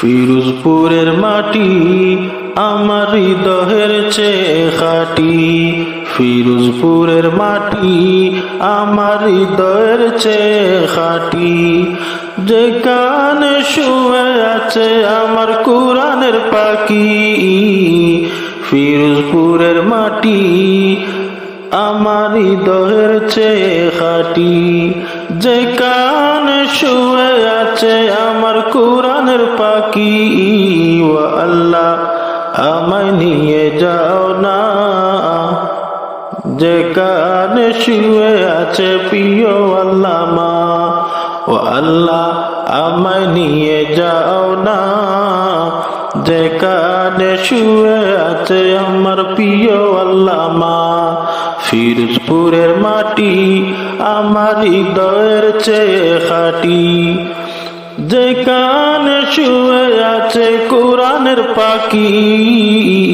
ফিরোজপুরের মাটি, আমার হৃদয়ের চেয়ে খাটি। ফিরোজপুরের মাটি, আমার হৃদয়ের চেয়ে খাটি। যেখানে শুয়ে আছে আমার কোরআনের পাখি। ফিরোজপুরের মাটি, আমার হৃদয়ের চেয়ে খাটি। যেখানে শুয়ে আছে আমার আমায় নিয়ে যাও না। যে যেখানে শুয়ে আছে প্রিয় আল্লামা, ও আল্লাহ, আমায় নিয়ে যাও না। যে যেখানে শুয়ে আছে আমার প্রিয় আল্লামা, ফিরোজপুরের মাটি আমার হৃদয়ের চেয়ে খাটি। যে যেখানে শুয়ে আছে কোরআনের পাখি।